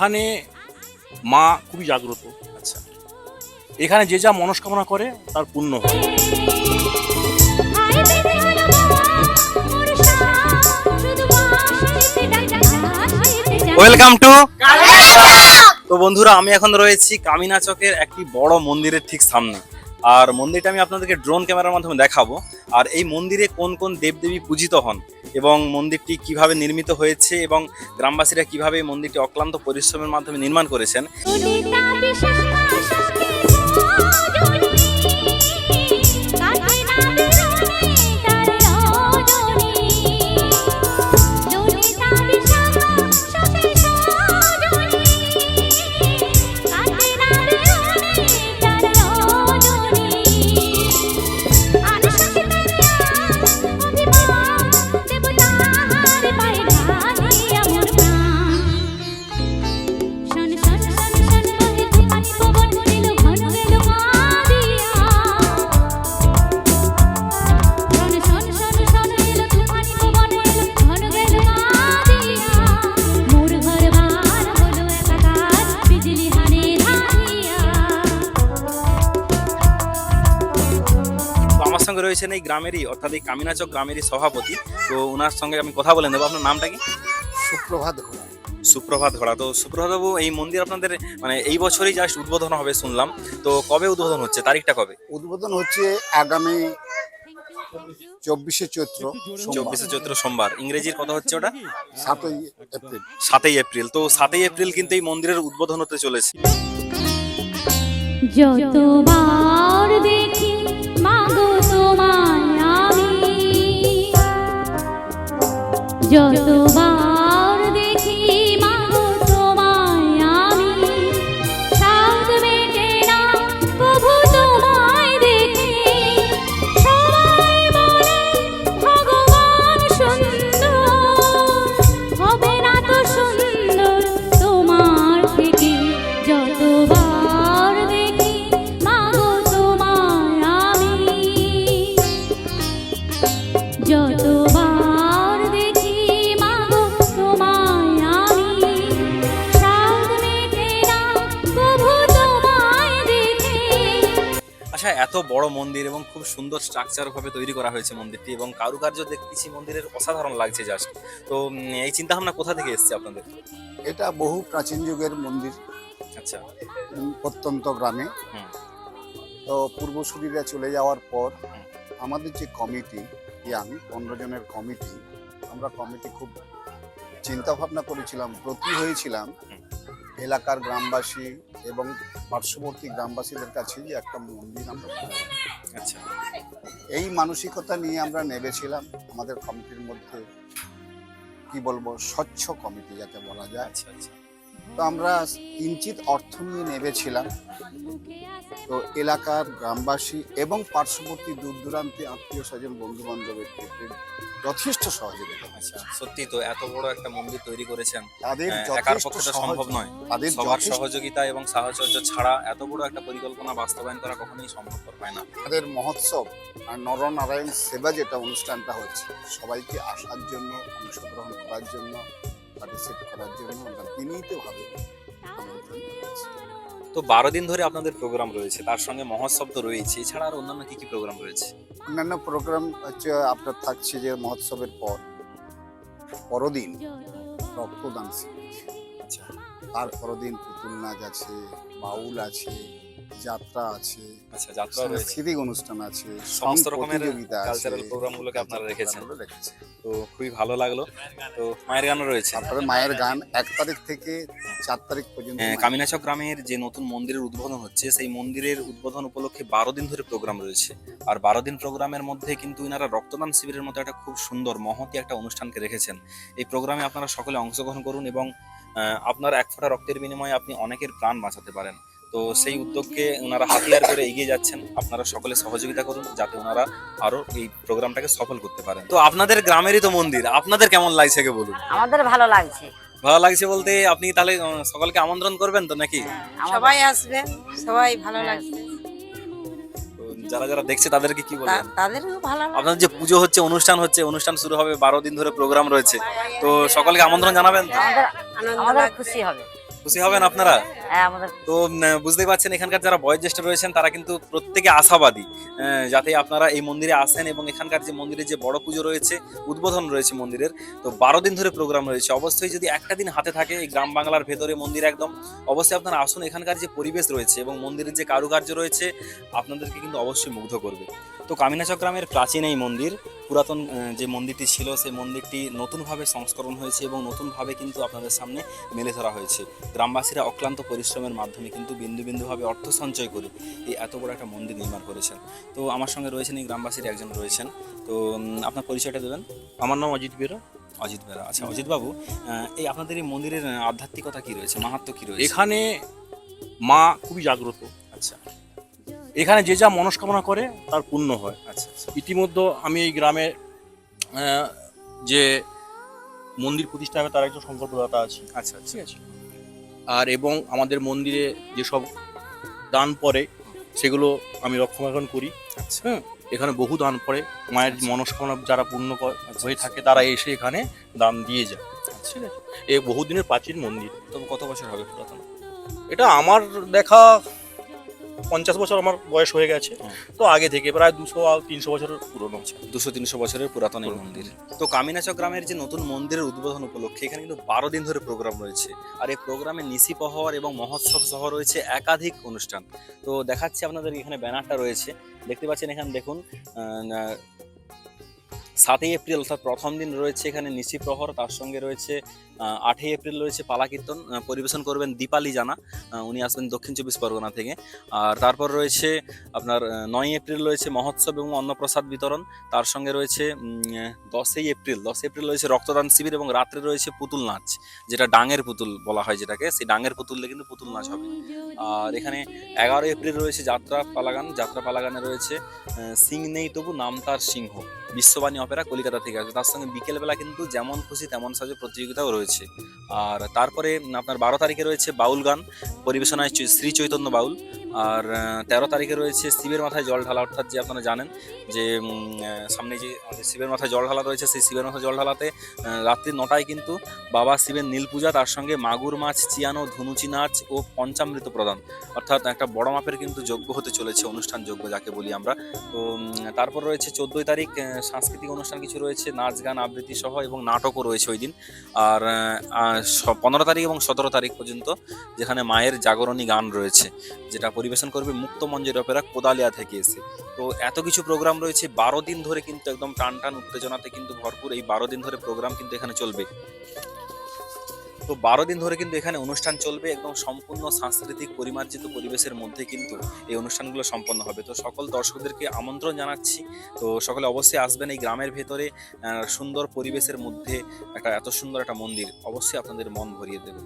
এখানে মা খুবই জাগ্রত। আচ্ছা। এখানে যে যা মনস্কামনা করে তার পূর্ণ হয়। ওয়েলকাম টু তো বন্ধুরা আমি এখন রয়েছি কামিনা চকের একটি বড় মন্দিরের ঠিক সামনে। আর মন্দিরটা আমি আপনাদেরকে ড্রোন ক্যামেরার মাধ্যমে দেখাবো। আর এই মন্দিরে কোন কোন দেবদেবী পূজিত হন এবং মন্দিরটি কীভাবে নির্মিত হয়েছে এবং গ্রামবাসীরা কীভাবে এই মন্দিরটি অক্লান্ত পরিশ্রমের মাধ্যমে নির্মাণ করেছেন। রয়েছেন এই গ্রামেরই অর্থাৎ এই কামিনাচক গ্রামেরই সভাপতি। তো ওনার সঙ্গে আমি কথা বলে নেব। আপনার নামটা কি? সুপ্রভাত ঘোড়া। সুপ্রভাত ঘোড়া। তো সুপ্রভাত বাবু এই মন্দির আপনাদের মানে এই বছরই জাস্ট উদ্বোধন হবে শুনলাম। তো কবে উদ্বোধন হচ্ছে? তারিখটা কবে? উদ্বোধন হচ্ছে আগামী চব্বিশে চৈত্র চব্বিশে চৈত্র সোমবার। ইংরেজির কথা হচ্ছে ওটা? সাতই এপ্রিল। সাতই এপ্রিল। তো সাতই এপ্রিল কিন্তু এই মন্দিরের উদ্বোধন হতে চলেছে। যতবার দেখি যতবার আচ্ছা এত বড় মন্দির এবং খুব সুন্দর স্ট্রাকচার ভাবে তৈরি করা হয়েছে মন্দিরটি এবং কারুকার্য দেখতেছি মন্দিরের অসাধারণ লাগছে জাস্ট তো এই চিন্তা ভাবনা কোথা থেকে এসেছে আপনাদের? এটা বহু প্রাচীন যুগের মন্দির। আচ্ছা। প্রত্যন্ত গ্রামে। তো পূর্বসূরীরা চলে যাওয়ার পর আমাদের যে কমিটি ইয়াং পনেরো জনের কমিটি আমরা কমিটি খুব চিন্তা ভাবনা করেছিলাম ব্রতী হয়েছিলাম। এলাকার গ্রামবাসী এবং পার্শ্ববর্তী গ্রামবাসীদের কাছে যে একটা মন্দির আমরা আচ্ছা। এই মানসিকতা নিয়ে আমরা নেবেছিলাম আমাদের কমিটির মধ্যে কি বলব স্বচ্ছ কমিটি যাকে বলা যায়। আচ্ছা আচ্ছা। তো আমরা কিঞ্চিত অর্থ নিয়ে নেমেছিলাম। তো এলাকার গ্রামবাসী এবং পার্শ্ববর্তী দূর দূরান্তে আত্মীয় স্বজন বন্ধু বান্ধবের ক্ষেত্রে যথেষ্ট সহযোগিতা আচ্ছা সত্যি তো এত বড় একটা মন্দির তৈরি করেছেন। তাদের হ্যাঁ, একার পক্ষে তো সম্ভব নয়। তাদের সবার সহযোগিতা এবং সাহচর্য ছাড়া এত বড় একটা পরিকল্পনা বাস্তবায়ন করা কখনোই সম্ভবপর হয় না। তাদের মহোৎসব আর নরনারায়ণ সেবা যেটা অনুষ্ঠানটা হচ্ছে সবাইকে আসার জন্য অংশগ্রহণ করার জন্য পার্টিসিপেট করার জন্য আমরা বিনীতভাবে তো বারো দিন ধরে আপনাদের প্রোগ্রাম রয়েছে তার সঙ্গে মহোৎসব তো রয়েছে। এছাড়া আর অন্যান্য কি কি প্রোগ্রাম রয়েছে? অন্যান্য প্রোগ্রাম হচ্ছে আপনার থাকছে যে মহোৎসবের পর পরদিন রক্তদান শিবির। আচ্ছা। তার পরদিন পুতুল নাচ আছে বাউল আছে যাত্রা আছে আচ্ছা যাত্রা রয়েছে। সাংস্কৃতিক অনুষ্ঠান আছে সমস্ত রকমের কালচারাল প্রোগ্রামগুলোকে আপনারা রেখেছেন তো খুবই ভালো লাগল। তো মায়ের গানও রয়েছে। তারপরে মায়ের গান এক তারিখ থেকে চার তারিখ পর্যন্ত হ্যাঁ, কামিনাচক গ্রামের যে নতুন মন্দিরের উদ্বোধন হচ্ছে সেই মন্দিরের উদ্বোধন উপলক্ষে বারো দিন ধরে প্রোগ্রাম রয়েছে। আর বারো দিন প্রোগ্রামের মধ্যে কিন্তু ইনারা রক্তদান শিবিরের মতো একটা খুব সুন্দর মহতি একটা অনুষ্ঠানকে রেখেছেন। এই প্রোগ্রামে আপনারা সকলে অংশগ্রহণ করুন এবং আপনার এক ফোঁটা রক্তের বিনিময়ে আপনি অনেকের প্রাণ বাঁচাতে পারেন। তো সেই উদ্যোগকে ওনারা হাতিয়ার করে এগিয়ে যাচ্ছেন। আপনারা সকলে সহযোগিতা করুন যাতে ওনারা আরও এই প্রোগ্রামটাকে সফল করতে পারেন। তো আপনাদের গ্রামেরই তো মন্দির আপনাদের কেমন লাগছে আগে বলুন? আমাদের ভালো লাগছে। ভালো লাগছে বলতে আপনি তাহলে সকলকে আমন্ত্রণ করবেন তো নাকি? সবাই আসবেন সবাই ভালো লাগছে। তো যারা যারা দেখছে তাদেরকে কি বলবেন? তা- তাদেরও ভালো আপনাদের যে পুজো হচ্ছে অনুষ্ঠান হচ্ছে অনুষ্ঠান শুরু হবে বারো দিন ধরে প্রোগ্রাম রয়েছে। তো সকলকে আমন্ত্রণ জানাবেন আমাদের লাগছে। খুশি হবে। খুশি হবেন আপনারা? হ্যাঁ আমাদের তো বুঝতেই পারছেন এখানকার যারা বয়োজ্যেষ্ঠ রয়েছেন তারা কিন্তু প্রত্যেকে আশাবাদী যাতে আপনারা এই মন্দিরে আসেন এবং এখানকার যে মন্দিরে যে বড় পুজো রয়েছে উদ্বোধন রয়েছে মন্দিরের। তো বারো দিন ধরে প্রোগ্রাম রয়েছে। অবশ্যই যদি একটা দিন হাতে থাকে এই গ্রাম বাংলার ভেতরে মন্দির একদম অবশ্যই আপনারা আসুন এখানকার যে পরিবেশ রয়েছে এবং মন্দিরের যে কারুকার্য রয়েছে আপনাদেরকে কিন্তু অবশ্যই মুগ্ধ করবে। তো কামিনাচক গ্রামের প্রাচীন এই মন্দির পুরাতন যে মন্দিরটি ছিল সেই মন্দিরটি নতুনভাবে সংস্করণ হয়েছে এবং নতুনভাবে কিন্তু আপনাদের সামনে মেলে ধরা হয়েছে। গ্রামবাসীরা অক্লান্ত পরিশ্রমের মাধ্যমে কিন্তু বিন্দু বিন্দুভাবে অর্থ সঞ্চয় করে এই এত বড় একটা মন্দির নির্মাণ করেছেন। তো আমার সঙ্গে রয়েছেন এই গ্রামবাসীর একজন রয়েছেন। তো আপনার পরিচয়টা দেবেন? আমার নাম অজিত বেরা। অজিত বেরা। আচ্ছা অজিত বাবু এই আপনাদের এই মন্দিরের আধ্যাত্মিকতা কি রয়েছে? মাহাত্ম কি রয়েছে? এখানে মা খুবই জাগ্রত। আচ্ছা। এখানে যে যা মনস্কামনা করে তার পূর্ণ হয়। আচ্ছা আচ্ছা। ইতিমধ্যে আমি এই গ্রামে যে মন্দির প্রতিষ্ঠা হবে তার একজন সংকল্পদাতা আছি আচ্ছা আচ্ছা। ঠিক আছে? আর এবং আমাদের মন্দিরে যেসব দান পড়ে সেগুলো আমি রক্ষণাবেক্ষণ করি। হ্যাঁ এখানে বহু দান পড়ে। মায়ের আচ্ছা। মনস্কামনা যারা পূর্ণ হয়ে। থাকে তারা এসে এখানে দান দিয়ে যায়। ঠিক আছে? এ বহুদিনের প্রাচীন মন্দির। তবে কত বছর হবে পুরাতন এটা আমার দেখা পঞ্চাশ বছর আমার বয়স হয়ে গেছে। তো আগে থেকে প্রায় দুশো তিনশো বছরের পুরনো দুশো তিনশো বছরের পুরাতন এই মন্দির। তো কামিনাচক গ্রামের যে নতুন মন্দিরের উদ্বোধন উপলক্ষে এখানে কিন্তু বারো দিন ধরে প্রোগ্রাম রয়েছে। আর এই প্রোগ্রামে নিশি প্রহর এবং মহোৎসব সহ রয়েছে একাধিক অনুষ্ঠান। তো দেখাচ্ছি আপনাদের এখানে ব্যানারটা রয়েছে। দেখতে পাচ্ছেন এখানে দেখুন সাতই এপ্রিল অর্থাৎ প্রথম দিন রয়েছে এখানে নিশি প্রহর, তার সঙ্গে রয়েছে আটই এপ্রিল রয়েছে পালা কীর্তন পরিবেশন করবেন দীপালি জানা উনি আসবেন দক্ষিণ চব্বিশ পরগনা থেকে। আর তারপর রয়েছে আপনার নয় এপ্রিল রয়েছে মহোৎসব এবং অন্নপ্রসাদ বিতরণ, তার সঙ্গে রয়েছে দশই এপ্রিল দশ এপ্রিল রয়েছে রক্তদান শিবির এবং রাত্রে রয়েছে পুতুল নাচ, যেটা ডাঙের পুতুল বলা হয় যেটাকে, সেই ডাঙের পুতুলে কিন্তু পুতুল নাচ হবে। আর এখানে এগারো এপ্রিল রয়েছে যাত্রা পালাগান, যাত্রা পালাগানে রয়েছে সিং নেই তবু নাম তার সিংহ, বিশ্ববাণী অপেরা কলকাতা থেকে আসবে। তার সঙ্গে বিকেলবেলা কিন্তু যেমন খুশি তেমন সাজে প্রতিযোগিতাও রয়েছে। আর তারপরে আপনার বারো তারিখে রয়েছে বাউল গান, পরিবেশনায় শ্রী চৈতন্য বাউল। আর তেরো তারিখে রয়েছে শিবের মাথায় জল ঢালা, অর্থাৎ যে আপনারা জানেন যে সামনে যে শিবের মাথায় জল ঢালা রয়েছে, সেই শিবের মাথায় জল ঢালাতে রাত্রি নটায় কিন্তু বাবা শিবের নীল পূজা, তার সঙ্গে মাগুর মাছ, চিয়ানো, ধুনুচি নাচ ও পঞ্চামৃত প্রদান। অর্থাৎ একটা বড় মাপের কিন্তু যোগ্য হতে চলেছে, অনুষ্ঠান যোগ্য যাকে বলি আমরা। তো তারপর রয়েছে চোদ্দোই তারিখ সাংস্কৃতিক অনুষ্ঠান কিছু রয়েছে, নাচ গান আবৃত্তি সহ এবং নাটকও রয়েছে ওই দিন। আর পনেরো তারিখ এবং সতেরো তারিখ পর্যন্ত যেখানে মায়ের জাগরণী গান রয়েছে, যেটা পরিবেশন করবে মুক্ত মঞ্জের অপেরা কোদালিয়া থেকে এসে। তো এত কিছু প্রোগ্রাম রয়েছে, বারো দিন ধরে কিন্তু একদম টান টান উত্তেজনাতে কিন্তু ভরপুর এই বারো দিন ধরে প্রোগ্রাম কিন্তু এখানে চলবে। তো বারো দিন ধরে কিন্তু এখানে অনুষ্ঠান চলবে, একদম সম্পূর্ণ সাংস্কৃতিক পরিমার্জিত পরিবেশের মধ্যে কিন্তু এই অনুষ্ঠানগুলো সম্পন্ন হবে। তো সকল দর্শকদেরকে আমন্ত্রণ জানাচ্ছি। তো সকলে অবশ্যই আসবেন এই গ্রামের ভেতরে সুন্দর পরিবেশের মধ্যে একটা, এত সুন্দর একটা মন্দির, অবশ্যই আপনাদের মন ভরিয়ে দেবে।